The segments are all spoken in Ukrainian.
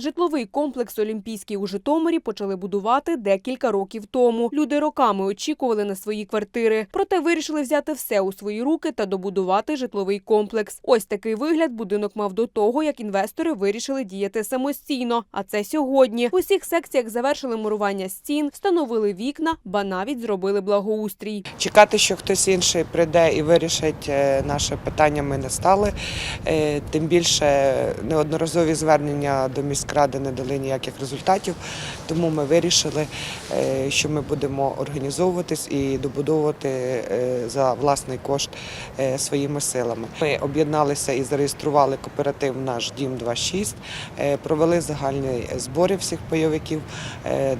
Житловий комплекс Олімпійський у Житомирі почали будувати декілька років тому. Люди роками очікували на свої квартири, проте вирішили взяти все у свої руки та добудувати житловий комплекс. Ось такий вигляд будинок мав до того, як інвестори вирішили діяти самостійно. А це сьогодні. В усіх секціях завершили мурування стін, встановили вікна, ба навіть зробили благоустрій. Чекати, що хтось інший прийде і вирішить е, наше питання, ми не стали. Е, Тим більше неодноразові звернення до міськради не дали ніяких результатів, тому ми вирішили, е, що ми будемо організовуватись і добудовувати е, за власний кошт е, своїми силами. Ми об'єдналися і зареєстрували кооператив наш Дім 26, е, провели загальні збори всіх пайовиків,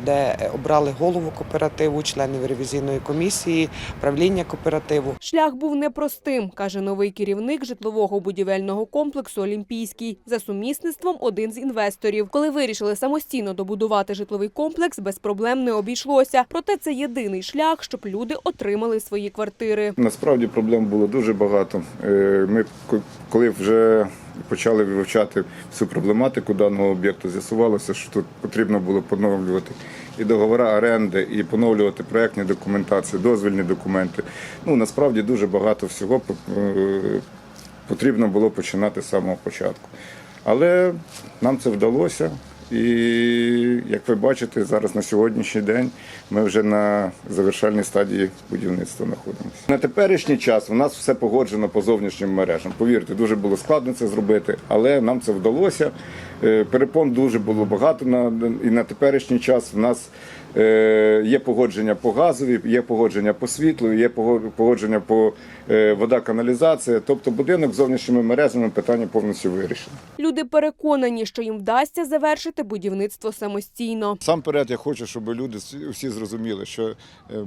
де обрали голову кооперативу, членів ревізійної комісії, правління кооперативу. Шлях був непростим, каже новий керівник житлового будівельного комплексу Олімпійський. За сумісництвом один з інвесторів. Коли вирішили самостійно добудувати житловий комплекс, без проблем не обійшлося. Проте це єдиний шлях, щоб люди отримали свої квартири. Насправді проблем було дуже багато. Е, Ми коли вже почали вивчати всю проблематику даного об'єкту, з'ясувалося, що тут потрібно було поновлювати і договори оренди, і поновлювати проектні документації, дозвільні документи. Ну насправді дуже багато всього е, потрібно було починати з самого початку. Але нам це вдалося. І як ви бачите, зараз на сьогоднішній день ми вже на завершальній стадії будівництва знаходимося. На теперішній час у нас все погоджено по зовнішнім мережам. Повірте, дуже було складно це зробити, але нам це вдалося. Е, Перепон дуже було багато і на теперішній час в нас є погодження по газові, є погодження по світлу, є пого- погодження по е, вода, каналізація. Тобто будинок з зовнішніми мережами питання повністю вирішено. Люди переконані, що їм вдасться завершити будівництво самостійно. Сам перед я хочу, щоб люди всі- зрозуміли, що е,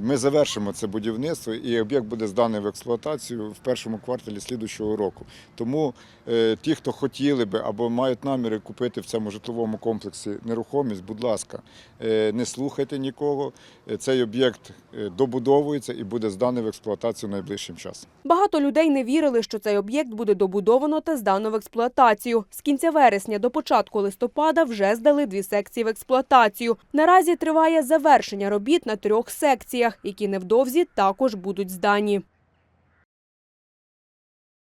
ми завершимо це будівництво і об'єкт буде зданий в експлуатацію в першому кварталі слідущого року. Тому е, ті, хто хотіли би або мають наміри купити в цьому житловому комплексі нерухомість, будь ласка, е, не слухайте нікого. Е, Цей об'єкт е, добудовується і буде зданий в експлуатацію найближчим часом. Багато людей не вірили, що цей об'єкт буде добудовано та здано в експлуатацію. З кінця вересня до початку листопада вже здали дві секції в експлуатацію. Наразі триває завершення робіт на трьох секціях, які невдовзі також будуть здані.